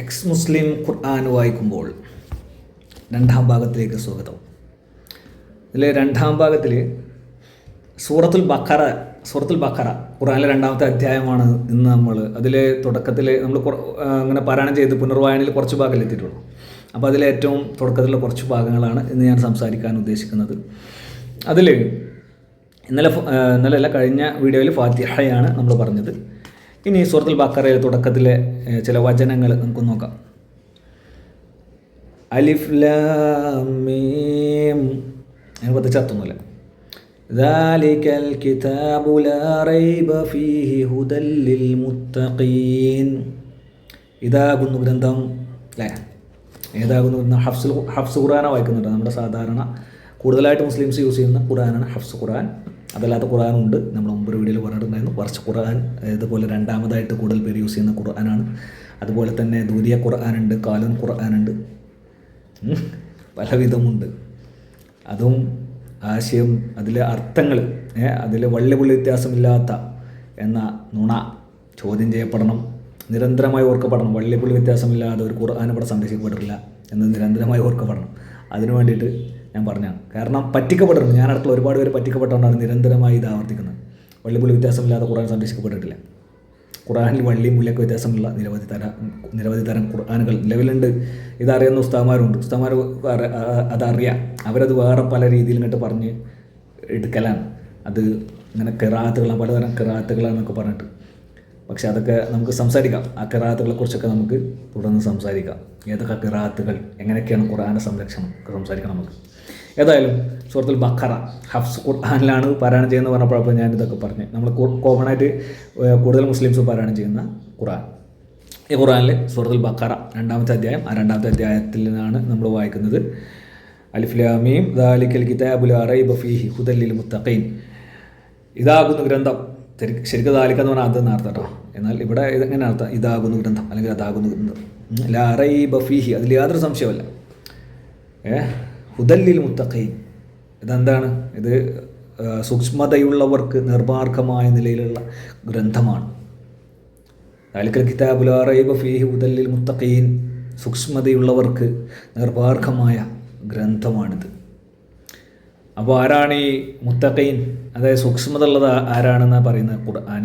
X മുസ്ലിം ഖുർആൻ വായിക്കുമ്പോൾ രണ്ടാം ഭാഗത്തിലേക്ക് സ്വാഗതം. ഇതിലെ രണ്ടാം ഭാഗത്തിൽ സൂറത്തുൽ ബക്കറ സൂറത്തുൽ ബക്കറ ഖുർആനിലെ രണ്ടാമത്തെ അധ്യായമാണ് ഇന്ന് നമ്മൾ അതിലെ തുടക്കത്തിൽ നമ്മൾ അങ്ങനെ പാരായണം ചെയ്ത് പുനർവായനയിൽ കുറച്ച് ഭാഗം എത്തിയിട്ടുള്ളൂ. അപ്പോൾ അതിലെ ഏറ്റവും തുടക്കത്തിലുള്ള കുറച്ച് ഭാഗങ്ങളാണ് ഇന്ന് ഞാൻ സംസാരിക്കാൻ ഉദ്ദേശിക്കുന്നത്. അതിൽ ഇന്നലെ ഇന്നലെ കഴിഞ്ഞ വീഡിയോയിൽ ഫാത്തിഹയാണ് നമ്മൾ പറഞ്ഞത്. ഇനി സൂറത്തുൽ ബക്കറയിലെ തുടക്കത്തിലെ ഏ, ചില വചനങ്ങൾ നമുക്ക് നോക്കാം അലിഫ് ലാം മീം അതിന് പ്രത്യേകിച്ച് അർത്ഥമൊന്നുമില്ല ذلك الكتاب لا ريب فيه هدى للمتقين ഇതാകുന്നു ഗ്രന്ഥം അല്ലേ ഏതാകുന്നു ഗ്രന്ഥം ഹഫ്സുൽ ഹഫ്സ് ഖുറാന വായിക്കുന്നുണ്ട് നമ്മുടെ സാധാരണ കൂടുതലായിട്ട് മുസ്ലിംസ് യൂസ് ചെയ്യുന്ന ഖുറാനാണ് ഹഫ്സ് ഖുറാൻ അതല്ലാത്ത ഖുർആാനുണ്ട് നമ്മൾ മുമ്പ് ഒരു വീഡിയോയിൽ പറഞ്ഞിട്ടുണ്ടായിരുന്നു. കുറച്ച് ഖുർആൻ ഇതുപോലെ രണ്ടാമതായിട്ട് കൂടുതൽ പേര് യൂസ് ചെയ്യുന്ന ഖുർആനാണ്. അതുപോലെ തന്നെ ദൂരിയ ഖുർആാനുണ്ട് കാലൻ ഖുർആാനുണ്ട്. പലവിധമുണ്ട്. അതും ആശയം അതിലെ അർത്ഥങ്ങൾ അതിൽ വള്ളി പുള്ളി വ്യത്യാസമില്ലാത്ത എന്ന നുണ ചോദ്യം ചെയ്യപ്പെടണം. നിരന്തരമായി ഓർക്കപ്പെടണം. വള്ളിപ്പുള്ളി വ്യത്യാസമില്ലാതെ ഒരു ഖുർആാൻ ഇവിടെ സംരക്ഷിക്കപ്പെട്ടിട്ടില്ല എന്ന് നിരന്തരമായി ഓർക്കപ്പെടണം. അതിനു വേണ്ടിയിട്ട് ഞാൻ പറഞ്ഞാണ് കാരണം പറ്റിക്കപ്പെട്ടിട്ടുണ്ട്. ഞാൻ അടുത്തുള്ള ഒരുപാട് പേര് പറ്റിക്കപ്പെട്ടുകൊണ്ടാണ് നിരന്തരമായി ഇത് ആവർത്തിക്കുന്നത്. വള്ളി പുള്ളി വ്യത്യാസമില്ലാതെ ഖുർആൻ സംരക്ഷിക്കപ്പെട്ടിട്ടില്ല. ഖുറാനിൽ വള്ളിയും മുല്ലയ്ക്ക് വ്യത്യാസമുള്ള നിരവധി തര നിരവധി തരം ഖുർആാനുകൾ നിലവിലുണ്ട്. ഇതറിയുന്ന ഉസ്താമാരുണ്ട് ഉസ്താമാർ അതറിയാം. അവരത് വേറെ പല രീതിയിൽ ഇങ്ങോട്ട് പറഞ്ഞ് എടുക്കലാണ്. അത് ഇങ്ങനെ കിറാത്തുകളാണ് പലതരം കിറാത്തുകളാണെന്നൊക്കെ പറഞ്ഞിട്ട്. പക്ഷെ അതൊക്കെ നമുക്ക് സംസാരിക്കാം. ആ കിറാത്തുകളെ കുറിച്ചൊക്കെ നമുക്ക് തുടർന്ന് സംസാരിക്കാം. ഏതൊക്കെ കിറാത്തുകൾ എങ്ങനെയൊക്കെയാണ് ഖുർആാന്റെ സംരക്ഷണം? ഒക്കെ സംസാരിക്കാം നമുക്ക്. ഏതായാലും സുഹൃത്തുൽ ബക്കറ ഹഫ്സ് ഖുർആാനിലാണ് പാരായണം ചെയ്യുന്നത് പറഞ്ഞപ്പോഴപ്പോൾ ഞാൻ ഇതൊക്കെ പറഞ്ഞു നമ്മൾ കോമൺ ആയിട്ട് കൂടുതൽ മുസ്ലിംസ് പാരായണം ചെയ്യുന്ന ഖുർആൻ. ഈ ഖുറാനിൽ സൂറത്തുൽ ബക്കറ രണ്ടാമത്തെ അധ്യായം. ആ രണ്ടാമത്തെ അധ്യായത്തിൽ നിന്നാണ് നമ്മൾ വായിക്കുന്നത്. അലിഫ്ലാമീം ദാലിക്കൽ കിതാബുൽ അറൈബ ഫീഹി ഹുദല്ലിൽ മുത്തഖീൻ. ഇതാകുന്ന ഗ്രന്ഥം. ശരി ശരിക്കും ദാലിക്ക എന്ന് പറഞ്ഞാൽ അതെന്ന് അർത്ഥം കേട്ടോ എന്നാൽ ഇവിടെ ഇതെങ്ങനെ അർത്ഥം? ഇതാകുന്ന ഗ്രന്ഥം. അല്ലെങ്കിൽ അതാകുന്ന ഗ്രന്ഥം. ലാ റൈബ ഫീഹി. അതിൽ യാതൊരു സംശയമല്ല ഏ? ഹുദല്ലിൽ മുത്തഖീൻ ഇതെന്താണ്? ഇത് സൂക്ഷ്മതയുള്ളവർക്ക് നിർമാർഗമായ നിലയിലുള്ള ഗ്രന്ഥമാണ്. ദാലിക്കൽ കിതാബുൽ റൈബ ഫീഹി ഹുദല്ലിൽ മുത്തഖീൻ സൂക്ഷ്മതയുള്ളവർക്ക് നിർമാർഗമായ ഗ്രന്ഥമാണിത്. അപ്പോൾ ആരാണ് ഈ മുത്തഖീൻ? അതായത് സൂക്ഷ്മത ഉള്ളത് ആരാണെന്നാണ് പറയുന്നത് ഖുർആൻ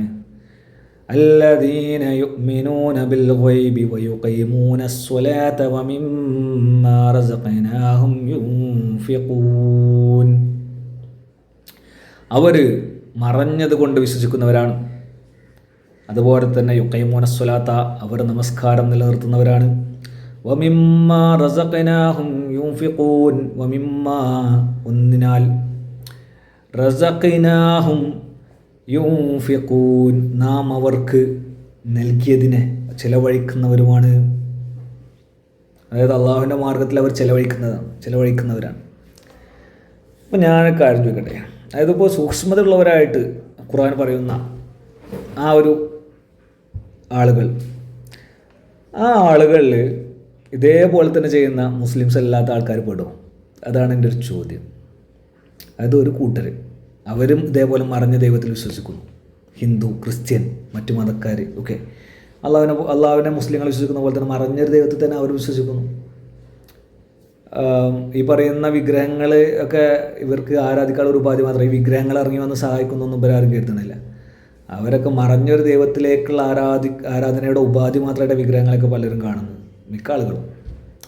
الذين يؤمنون بالغيب ويقيمون الصلاة ومما رزقناهم ينفقون. അവർ മറഞ്ഞത് കൊണ്ട് വിശ്വസിക്കുന്നവരാണ്. അതുപോലെ തന്നെ യുക്കൈമോന സ്വലാത്ത അവർ നമസ്കാരം നിലനിർത്തുന്നവരാണ്. ഒന്നിനാൽ യൂഫിഖൂൻ നാം അവർക്ക് നൽകിയതിനെ ചിലവഴിക്കുന്നവരുമാണ്. അതായത് അള്ളാഹുവിന്റെ മാർഗത്തിൽ അവർ ചിലവഴിക്കുന്നതാണ് ചിലവഴിക്കുന്നവരാണ്. അപ്പോൾ ഞാനൊക്കെ കാര്യം ചോദിക്കട്ടെ. അതായത് ഇപ്പോൾ സൂക്ഷ്മതയുള്ളവരായിട്ട് ഖുർആൻ പറയുന്ന ആ ഒരു ആളുകൾ ആ ആളുകളിൽ ഇതേപോലെ തന്നെ ചെയ്യുന്ന മുസ്ലിംസ് അല്ലാത്ത ആൾക്കാർ പെടും. അതാണ് എന്റെ ഒരു ചോദ്യം. അതായത് ഒരു കൂട്ടർ അവരും ഇതേപോലെ മറഞ്ഞ ദൈവത്തിൽ വിശ്വസിക്കുന്നു. ഹിന്ദു ക്രിസ്ത്യൻ മറ്റു മതക്കാർ ഒക്കെ. അള്ളാഹുവിനെ അള്ളാഹുവിനെ മുസ്ലിങ്ങൾ വിശ്വസിക്കുന്ന പോലെ തന്നെ മറഞ്ഞൊരു ദൈവത്തിൽ തന്നെ അവർ വിശ്വസിക്കുന്നു. ഈ പറയുന്ന വിഗ്രഹങ്ങൾ ഒക്കെ ഇവർക്ക് ആരാധിക്കാനുള്ള ഒരു ഉപാധി മാത്രമേ ഈ വിഗ്രഹങ്ങൾ ഇറങ്ങി വന്ന് സഹായിക്കുന്നൊന്നും ഇവരാരും കരുതുന്നില്ല. അവരൊക്കെ മറഞ്ഞൊരു ദൈവത്തിലേക്കുള്ള ആരാധി ആരാധനയുടെ ഉപാധി മാത്രമായിട്ട് വിഗ്രഹങ്ങളൊക്കെ പലരും കാണുന്നു. മിക്ക ആളുകളും.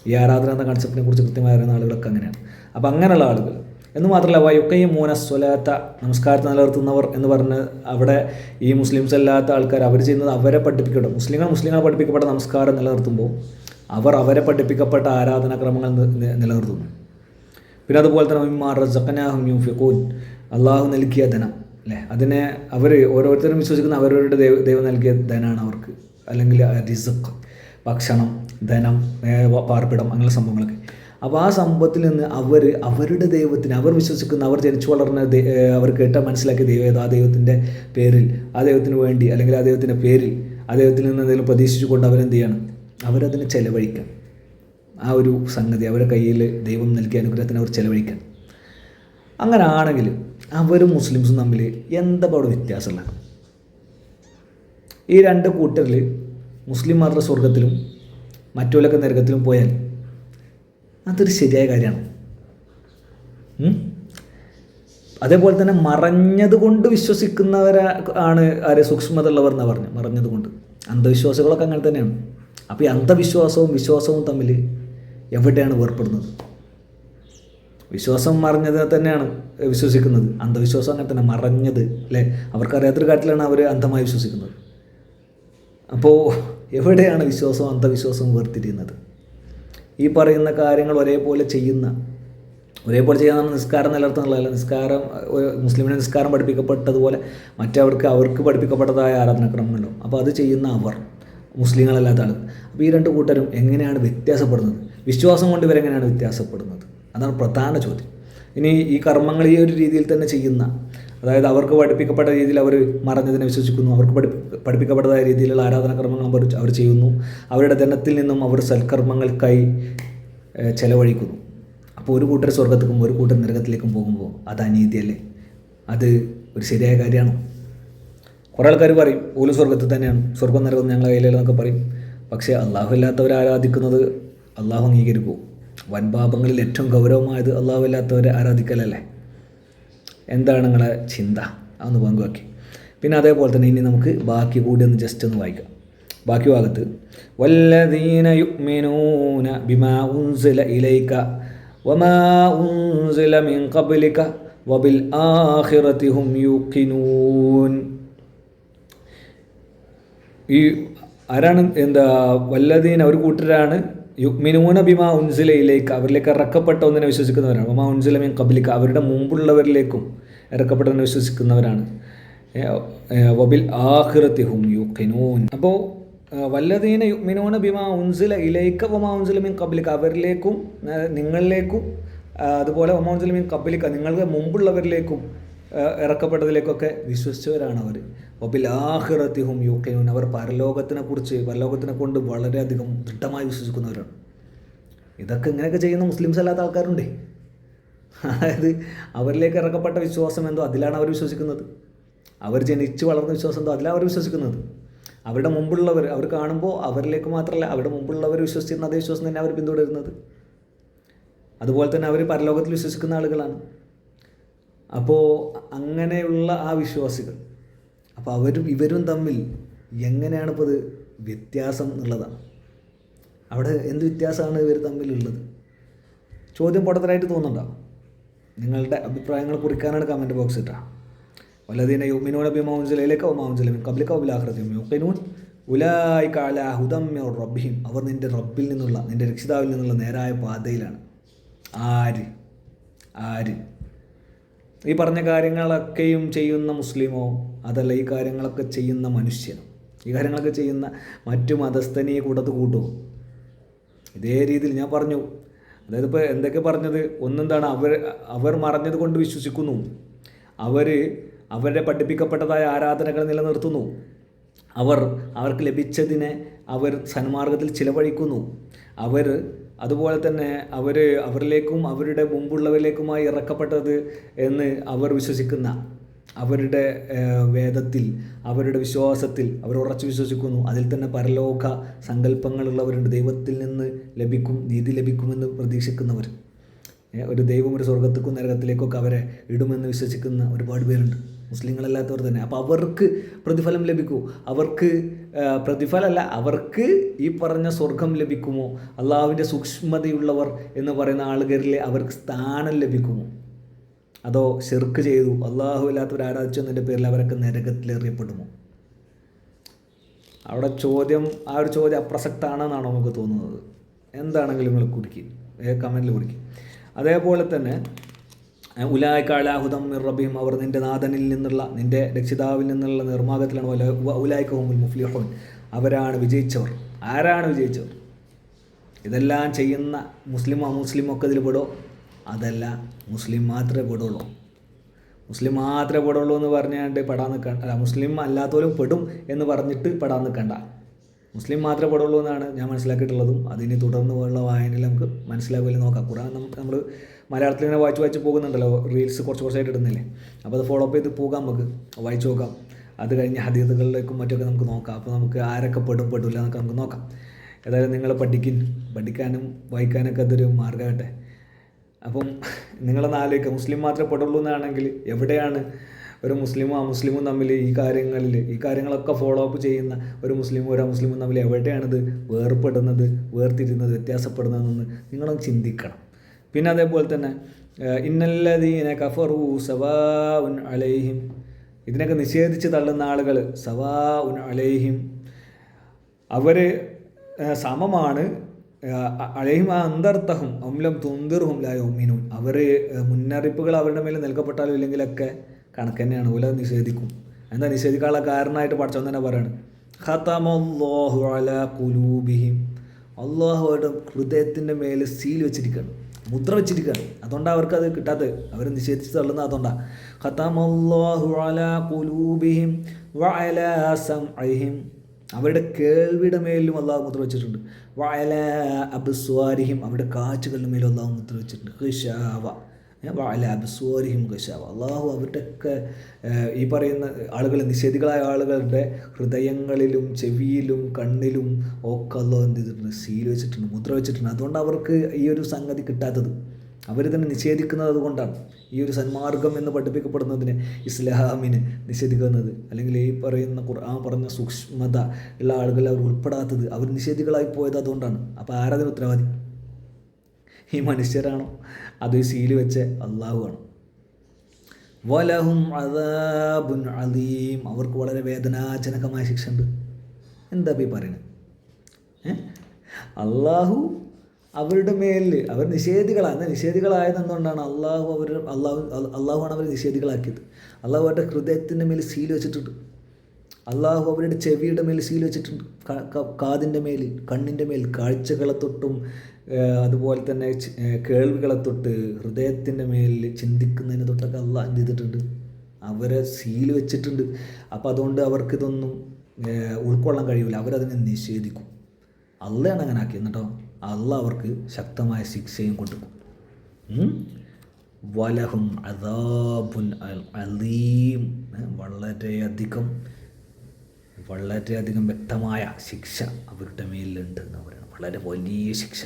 ഈ ആരാധന എന്ന കൺസെപ്റ്റിനെ കുറിച്ച് കൃത്യമായി അറിയുന്ന ആളുകളൊക്കെ അങ്ങനെയാണ്. അപ്പം അങ്ങനെയുള്ള ആളുകൾ എന്ന് മാത്രമല്ല വയുക്കയും മൂന സ്വലാത്ത നമസ്കാരത്തെ നിലനിർത്തുന്നവർ എന്ന് പറഞ്ഞ് അവിടെ ഈ മുസ്ലിംസ് അല്ലാത്ത ആൾക്കാർ അവർ ചെയ്യുന്നത് അവരെ പഠിപ്പിക്കട്ടെ മുസ്ലിങ്ങൾ മുസ്ലിങ്ങളെ പഠിപ്പിക്കപ്പെട്ട നമസ്കാരം നിലനിർത്തുമ്പോൾ അവർ അവരെ പഠിപ്പിക്കപ്പെട്ട ആരാധനാക്രമങ്ങൾ നിലനിർത്തുന്നു. പിന്നെ അതുപോലെ തന്നെ മിമ്മാ റസഖനാഹും യൂഫിഖൂൻ. അള്ളാഹു നൽകിയ ധനം അല്ലേ? അതിനെ അവർ ഓരോരുത്തരും വിശ്വസിക്കുന്ന അവരവരുടെ ദൈവ ദൈവം നൽകിയ ധനമാണ് അവർക്ക്. അല്ലെങ്കിൽ റിസക് ഭക്ഷണം ധനം പാർപ്പിടം അങ്ങനെയുള്ള സംഭവങ്ങളൊക്കെ. അപ്പോൾ ആ സംഭവത്തിൽ നിന്ന് അവർ അവരുടെ ദൈവത്തിന് അവർ വിശ്വസിക്കുന്ന അവർ ജനിച്ചു വളർന്ന അവർ കേട്ട മനസ്സിലാക്കിയ ദൈവം ആ ദൈവത്തിന്റെ പേരിൽ ആ ദൈവത്തിന് വേണ്ടി അല്ലെങ്കിൽ ആ ദൈവത്തിന്റെ പേരിൽ ആ ദൈവത്തിൽ നിന്ന് എന്തെങ്കിലും പ്രതീക്ഷിച്ചുകൊണ്ട് അവരെന്ത് ചെയ്യണം? അവരതിനെ ചെലവഴിക്കണം ആ ഒരു സംഗതി അവരുടെ കയ്യിൽ ദൈവം നൽകിയ അനുഗ്രഹത്തിന് അവർ ചെലവഴിക്കാൻ. അങ്ങനെ ആണെങ്കിൽ അവരും മുസ്ലിംസും തമ്മിൽ എന്താ അവിടെ വ്യത്യാസമുള്ള ഈ രണ്ട് കൂട്ടരിൽ മുസ്ലിം മാത്രം സ്വർഗത്തിലും മറ്റുള്ളൊക്കെ നരകത്തിലും പോയാൽ അതൊരു ശരിയായ കാര്യമാണ്. അതേപോലെ തന്നെ മറഞ്ഞത് കൊണ്ട് വിശ്വസിക്കുന്നവരെ ആണ് ആരെ? സൂക്ഷ്മത ഉള്ളവർ എന്നാണ് പറഞ്ഞു. മറഞ്ഞത് കൊണ്ട് അന്ധവിശ്വാസികളൊക്കെ അങ്ങനെ തന്നെയാണ്. അപ്പോൾ ഈ അന്ധവിശ്വാസവും വിശ്വാസവും തമ്മിൽ എവിടെയാണ് വേർപ്പെടുന്നത്? വിശ്വാസം മറിഞ്ഞത് തന്നെയാണ് വിശ്വസിക്കുന്നത്. അന്ധവിശ്വാസം അങ്ങനെ തന്നെ മറഞ്ഞത് അല്ലേ? അവർക്കറിയാത്തൊരു കാര്യത്തിലാണ് അവർ അന്ധമായി വിശ്വസിക്കുന്നത്. അപ്പോൾ എവിടെയാണ് വിശ്വാസവും അന്ധവിശ്വാസവും വേർതിരിയുന്നത്? ഈ പറയുന്ന കാര്യങ്ങൾ ഒരേപോലെ ചെയ്യുന്ന ഒരേപോലെ ചെയ്യാൻ നമ്മൾ നിസ്കാരം നിലനിർത്തുന്നുള്ളതല്ല നിസ്കാരം മുസ്ലിമിനെ നിസ്കാരം പഠിപ്പിക്കപ്പെട്ടതുപോലെ മറ്റവർക്ക് അവർക്ക് പഠിപ്പിക്കപ്പെട്ടതായ ആരാധനാക്രമങ്ങളുണ്ടാവും. അപ്പോൾ അത് ചെയ്യുന്ന അവർ മുസ്ലിങ്ങളല്ലാത്ത ആളുകൾ. അപ്പോൾ ഈ രണ്ട് കൂട്ടരും എങ്ങനെയാണ് വ്യത്യാസപ്പെടുന്നത്? വിശ്വാസം കൊണ്ട് ഇവരെങ്ങനെയാണ് വ്യത്യാസപ്പെടുന്നത്? അതാണ് പ്രധാന ചോദ്യം. ഇനി ഈ കർമ്മങ്ങൾ ഈ ഒരു രീതിയിൽ തന്നെ ചെയ്യുന്ന അതായത് അവർക്ക് പഠിപ്പിക്കപ്പെട്ട രീതിയിൽ അവർ മറഞ്ഞതിനെ വിശ്വസിക്കുന്നു അവർക്ക് പഠി പഠിപ്പിക്കപ്പെട്ടതായ രീതിയിലുള്ള ആരാധനാക്രമങ്ങൾ അവർ അവർ ചെയ്യുന്നു അവരുടെ ധനത്തിൽ നിന്നും അവർ സൽക്കർമ്മങ്ങൾക്കായി ചെലവഴിക്കുന്നു. അപ്പോൾ ഒരു കൂട്ടർ സ്വർഗത്തേക്കും ഒരു കൂട്ടർ നരകത്തിലേക്കും പോകുമ്പോൾ അത് അനീതിയല്ലേ? അത് ഒരു ശരിയായ കാര്യമാണ്. കുറേ ആൾക്കാർ പറയും ഓൽ സ്വർഗത്തിൽ തന്നെയാണ് സ്വർഗം നരകം ഞങ്ങളെ കയ്യിലെന്നൊക്കെ പറയും. പക്ഷേ അള്ളാഹു ഇല്ലാത്തവരെ ആരാധിക്കുന്നത് അള്ളാഹു അംഗീകരിക്കുമോ വൻപാപങ്ങളിൽ ഏറ്റവും ഗൗരവമായത് അള്ളാഹു ഇല്ലാത്തവരെ ആരാധിക്കലല്ലേ? എന്താണ് നിങ്ങളെ ചിന്ത? അതൊന്ന് പങ്കുവയ്ക്കി പിന്നെ അതേപോലെ തന്നെ ഇനി നമുക്ക് ബാക്കി കൂടി ഒന്ന് ജസ്റ്റ് ഒന്ന് വായിക്കാം. ബാക്കി ഭാഗത്ത് വല്ലദീന യുക്മിനൂന ബിമാ ഉൻസില ഇലൈക വമാ ഉൻസില മിൻ ഖബ്ലിക വബിൽ ആഖിറതി ഹും യൂഖിനൂൻ. ഈ ആരാണ് എന്താ വല്ലദീന ഒരു കൂട്ടരാണ് യുക്മിനൂന ബിമാ ഉൻസിലയിലേക്ക് അവരിലേക്ക് ഇറക്കപ്പെട്ട ഒന്നിനെ വിശ്വസിക്കുന്നവരാണ്. ബിമാ ഉൻസില മിൻ അവരുടെ മുമ്പുള്ളവരിലേക്കും ഇറക്കപ്പെട്ടതിനെ വിശ്വസിക്കുന്നവരാണ്. വബിൽ ആഖിറത്തി ഹും യുഖിനൂൻ. അപ്പോൾ വല്ലതീന മിനോണ ബിമാ ഉൻസില ഇലൈക്ക ഒമാ ഉൻസില മീൻ കബിലിക്ക അവരിലേക്കും നിങ്ങളിലേക്കും അതുപോലെ ഒമാ ഉൻസില മീൻ കബിലിക്ക നിങ്ങൾക്ക് മുമ്പുള്ളവരിലേക്കും ഇറക്കപ്പെട്ടതിലേക്കൊക്കെ വിശ്വസിച്ചവരാണ് അവർ വബിൽ ആഹിറത്തിഹും യുഖിനൂൻ. അവർ പരലോകത്തിനെ കുറിച്ച് പരലോകത്തിനെ കൊണ്ട് വളരെയധികം ദൃഢമായി വിശ്വസിക്കുന്നവരാണ്. ഇതൊക്കെ ഇങ്ങനെയൊക്കെ ചെയ്യുന്ന മുസ്ലിംസ് അല്ലാത്ത ആൾക്കാരുണ്ടേ. അതായത് അവരിലേക്ക് ഇറക്കപ്പെട്ട വിശ്വാസം എന്തോ അതിലാണ് അവർ വിശ്വസിക്കുന്നത്. അവർ ജനിച്ചു വളർന്ന വിശ്വാസം എന്തോ അതിലാണ് അവർ വിശ്വസിക്കുന്നത്. അവരുടെ മുമ്പുള്ളവർ അവർ കാണുമ്പോൾ അവരിലേക്ക് മാത്രമല്ല അവരുടെ മുമ്പുള്ളവർ വിശ്വസിക്കുന്ന അതേ വിശ്വാസം തന്നെ അവർ പിന്തുടരുന്നത്. അതുപോലെ തന്നെ അവർ പരലോകത്തിൽ വിശ്വസിക്കുന്ന ആളുകളാണ്. അപ്പോൾ അങ്ങനെയുള്ള ആ വിശ്വാസികൾ അപ്പോൾ അവരും ഇവരും തമ്മിൽ എങ്ങനെയാണ് ഇപ്പോൾ ഇത് വ്യത്യാസം എന്നുള്ളതാണ് അവിടെ എന്ത് വ്യത്യാസമാണ് ഇവർ തമ്മിലുള്ളത്? ചോദ്യം പൊട്ടത്തരായിട്ട് തോന്നുന്നുണ്ടോ? നിങ്ങളുടെ അഭിപ്രായങ്ങൾ കുറിക്കാനാണ് കമന്റ് ബോക്സ് ഇട്ടാ. വല്ലതീന യുമിനൂന ബിമൗൻസിലേക്ക് ഒമാൻസിലും കബിലിക്ക ഉലാഹ്റത്തിയും യുക്കിനൂൻ ഉലായിക്ക അല ഹുദം മിർ റബ്ബിഹിം. അവർ നിന്റെ റബ്ബിൽ നിന്നുള്ള നിന്റെ രക്ഷിതാവിൽ നിന്നുള്ള നേരായ പാതയിലാണ്. ആര്? ആര്? ഈ പറഞ്ഞ കാര്യങ്ങളൊക്കെയും ചെയ്യുന്ന മുസ്ലിമോ? അതല്ല ഈ കാര്യങ്ങളൊക്കെ ചെയ്യുന്ന മനുഷ്യനോ? ഈ കാര്യങ്ങളൊക്കെ ചെയ്യുന്ന മറ്റു മതസ്ഥനെ കൂടത്ത് കൂട്ടുമോ ഇതേ രീതിയിൽ ഞാൻ പറഞ്ഞു. അതായത് ഇപ്പോൾ എന്തൊക്കെ പറഞ്ഞത്? ഒന്നെന്താണ് അവർ അവർ മറഞ്ഞത് കൊണ്ട് വിശ്വസിക്കുന്നു. അവർ അവരുടെ പഠിപ്പിക്കപ്പെട്ടതായ ആരാധനകൾ നിലനിർത്തുന്നു. അവർ അവർക്ക് ലഭിച്ചതിനെ അവർ സന്മാർഗത്തിൽ ചിലവഴിക്കുന്നു. അവർ അതുപോലെ തന്നെ അവർ അവരിലേക്കും അവരുടെ മുമ്പുള്ളവരിലേക്കുമായി ഇറക്കപ്പെട്ടത് എന്ന് അവർ വിശ്വസിക്കുന്ന അവരുടെ വേദത്തിൽ അവരുടെ വിശ്വാസത്തിൽ അവർ ഉറച്ചു വിശ്വസിക്കുന്നു. അതിൽ തന്നെ പരലോക സങ്കല്പങ്ങളുള്ളവരുണ്ട്. ദൈവത്തിൽ നിന്ന് ലഭിക്കും നീതി ലഭിക്കുമെന്ന് പ്രതീക്ഷിക്കുന്നവർ. ഒരു ദൈവം ഒരു സ്വർഗത്തേക്കും നരകത്തിലേക്കൊക്കെ അവരെ ഇടുമെന്ന് വിശ്വസിക്കുന്ന ഒരുപാട് പേരുണ്ട്. മുസ്ലിങ്ങളല്ലാത്തവർ തന്നെ. അപ്പോൾ അവർക്ക് പ്രതിഫലം ലഭിക്കൂ. അവർക്ക് പ്രതിഫലമല്ല അവർക്ക് ഈ പറഞ്ഞ സ്വർഗം ലഭിക്കുമോ? അള്ളാഹുവിന്റെ സൂക്ഷ്മതയുള്ളവർ എന്ന് പറയുന്ന ആളുകരിലെ അവർക്ക് സ്ഥാനം ലഭിക്കുമോ? അതോ ഷിർക്ക് ചെയ്തു അള്ളാഹു ഇല്ലാത്തവർ ആരാധിച്ചു എന്നതിന്റെ പേരിൽ അവരൊക്കെ നരകത്തിൽ എറിയപ്പെടുമോ അവിടെ ചോദ്യം ആ ഒരു ചോദ്യം അപ്രസക്താണെന്നാണ് നമുക്ക് തോന്നുന്നത്? എന്താണെങ്കിലും നിങ്ങൾ കുടിക്കും കമന്റിൽ കുടിക്കും. അതേപോലെ തന്നെ ഉലായ്ക്കാലാഹുദം റബീം അവർ നിന്റെ നാഥനിൽ നിന്നുള്ള നിന്റെ രക്ഷിതാവിൽ നിന്നുള്ള നിർമ്മാകത്തിലാണ് ഉലായ്ക്കഹുമുൽ മുഫ്ലിഹോൻ. അവരാണ് വിജയിച്ചവർ. ആരാണ് വിജയിച്ചവർ? ഇതെല്ലാം ചെയ്യുന്ന മുസ്ലിം അമുസ്ലിം ഒക്കെ ഇതിൽ പെടോ അതല്ല. മുസ്ലിം മാത്രമേ പെടുള്ളൂ. മുസ്ലിം മാത്രമേ പെടുള്ളൂ എന്ന് പറഞ്ഞാണ്ട് പെടാൻ നിൽക്കണ്ട. അല്ല മുസ്ലിം അല്ലാത്തവരും പെടും എന്ന് പറഞ്ഞിട്ട് പെടാൻ നിൽക്കണ്ട. മുസ്ലിം മാത്രമേ പെടുള്ളൂ എന്നാണ് ഞാൻ മനസ്സിലാക്കിയിട്ടുള്ളതും. അതിനെ തുടർന്ന് ഉള്ള വായനയിൽ നമുക്ക് മനസ്സിലാക്കുമല്ലോ നോക്കാം. ഖുറാൻ നമ്മൾ മലയാളത്തിൽ ഇങ്ങനെ വായിച്ച് വായിച്ച് പോകുന്നുണ്ടല്ലോ. റീൽസ് കുറച്ച് കുറച്ചായിട്ട് ഇടുന്നില്ലേ? അപ്പോൾ അത് ഫോളോ അപ്പ് ചെയ്ത് പോകാം നമുക്ക്. വായിച്ച് നോക്കാം. അത് കഴിഞ്ഞ് ഹദീദുകളിലേക്കും മറ്റൊക്കെ നമുക്ക് നോക്കാം. അപ്പോൾ നമുക്ക് ആരൊക്കെ പെടും പെടില്ല എന്നൊക്കെ നമുക്ക് നോക്കാം. ഏതായാലും നിങ്ങൾ പഠിക്കും. പഠിക്കാനും വായിക്കാനൊക്കെ അതൊരു മാർഗമാകട്ടെ. അപ്പം നിങ്ങളെ ആലോചിക്കുക. മുസ്ലിം മാത്രമേ പെടുള്ളൂ എന്നാണെങ്കിൽ എവിടെയാണ് ഒരു മുസ്ലിമും ആ മുസ്ലിമും തമ്മിൽ ഈ കാര്യങ്ങളിൽ ഈ കാര്യങ്ങളൊക്കെ ഫോളോ അപ്പ് ചെയ്യുന്ന ഒരു മുസ്ലിമും ഒരു മുസ്ലിമും തമ്മിൽ എവിടെയാണിത് വേർപ്പെടുന്നത് വേർതിരുന്നത് വ്യത്യാസപ്പെടുന്നതെന്ന് നിങ്ങളൊന്ന് ചിന്തിക്കണം. പിന്നെ അതേപോലെ തന്നെ ഇന്നല്ലദീന കഫറു സവാ ഉൻ അലൈഹിം. ഇതിനൊക്കെ നിഷേധിച്ച് തള്ളുന്ന ആളുകൾ സവാ ഉൻ അലൈഹിം അവർ സമമാണ് അലഹിം അന്തർത്തഹും അമ്ലം തുന്തിർഹും അവർ മുന്നറിയിപ്പുകൾ അവരുടെ മേൽ നൽകപ്പെട്ടാലും ഇല്ലെങ്കിലൊക്കെ കണക്ക് തന്നെയാണ്. ഓല നിഷേധിക്കും. എന്താ നിഷേധിക്കാനുള്ള കാരണമായിട്ട് പഠിച്ചവൻ തന്നെ പറയാണ്. ഖത്തമല്ലാഹു അല കുലൂബിഹിം അള്ളാഹു ഹൃദയത്തിന്റെ മേൽ സീൽ വെച്ചിരിക്കുകയാണ്. മുദ്ര വെച്ചിരിക്കുകയാണ്. അതുകൊണ്ടാണ് അവർക്ക് അത് കിട്ടാത്തത്. അവർ നിഷേധിച്ച് തള്ളുന്നത് അതുകൊണ്ടാണ് ഖത്തമല്ലാഹു അല കുലൂബിഹിം വഅല സംഅഹിം. അവരുടെ കേൾവിയുടെ മേലും അള്ളാഹു മുദ്ര വെച്ചിട്ടുണ്ട് വഅല അബ്സ്വാരിഹിം അവരുടെ കാഴ്ചകളുടെ മേലും അള്ളാഹു മുദ്ര വെച്ചിട്ടുണ്ട് ഹിഷാവ വഅല അബ്സ്വാരിഹിം ഹിഷാവ അള്ളാഹു അവരുടെയൊക്കെ ഈ പറയുന്ന ആളുകൾ നിഷേധികളായ ആളുകളുടെ ഹൃദയങ്ങളിലും ചെവിയിലും കണ്ണിലും ഒക്കെ അള്ളാഹു എന്ത് ചെയ്തിട്ടുണ്ട്? സീൽ വെച്ചിട്ടുണ്ട് മുദ്ര വെച്ചിട്ടുണ്ട്. അതുകൊണ്ട് അവർക്ക് ഈ ഒരു സംഗതി കിട്ടാത്തത്. അവർ തന്നെ നിഷേധിക്കുന്നത് അതുകൊണ്ടാണ് ഈ ഒരു സന്മാർഗം എന്ന് പഠിപ്പിക്കപ്പെടുന്നതിന് ഇസ്ലാമിന് നിഷേധിക്കുന്നത്. അല്ലെങ്കിൽ ഈ പറയുന്ന ഖുർആൻ പറഞ്ഞ സൂക്ഷ്മത ഉള്ള ആളുകൾ അവർ ഉൾപ്പെടാത്തത് അവർ നിഷേധികളായി പോയത് അതുകൊണ്ടാണ്. അപ്പോൾ ആരാധന ഉത്തരവാദി? ഈ മനുഷ്യരാണോ? അത് ഈ സീൽ വെച്ച് അള്ളാഹു ആണ്. വലഹും അദാബുൻ അലീം അവർക്ക് വളരെ വേദനാജനകമായ ശിക്ഷ ഉണ്ട്. എന്താ ഈ പറയുന്നത്? അള്ളാഹു അവരുടെ മേലിൽ അവർ നിഷേധികളാണ്. നിഷേധികളായതെന്നുകൊണ്ടാണ് അള്ളാഹു അവർ അള്ളാഹു അള്ളാഹുവാണ് അവർ നിഷേധികളാക്കിയത്. അള്ളാഹു അവരുടെ ഹൃദയത്തിന്റെ മേൽ സീൽ വെച്ചിട്ടുണ്ട്. അള്ളാഹു അവരുടെ ചെവിയുടെ മേൽ സീൽ വെച്ചിട്ടുണ്ട്. കാതിന്റെ മേൽ കണ്ണിന്റെ മേൽ കാഴ്ചകളെ തൊട്ടും അതുപോലെ തന്നെ കേൾവികളെ തൊട്ട് ഹൃദയത്തിന്റെ മേൽ ചിന്തിക്കുന്നതിനെ തൊട്ടൊക്കെ അള്ളാഹ് എന്ത് ചെയ്തിട്ടുണ്ട്? അവരെ സീൽ വെച്ചിട്ടുണ്ട്. അപ്പോൾ അതുകൊണ്ട് അവർക്കിതൊന്നും ഉൾക്കൊള്ളാൻ കഴിയില്ല അവരതിനെ നിഷേധിക്കും. അള്ളയാണ് അങ്ങനെ ആക്കിയത് കേട്ടോ. അള്ള അവർക്ക് ശക്തമായ ശിക്ഷയും കൊടുക്കും. വലഹും അദാബുൻ അലീം വളരെയധികം വളരെയധികം വ്യക്തമായ ശിക്ഷ അവരുടെ മേലിലുണ്ട് എന്ന് പറയുന്നത്. വളരെ വലിയ ശിക്ഷ.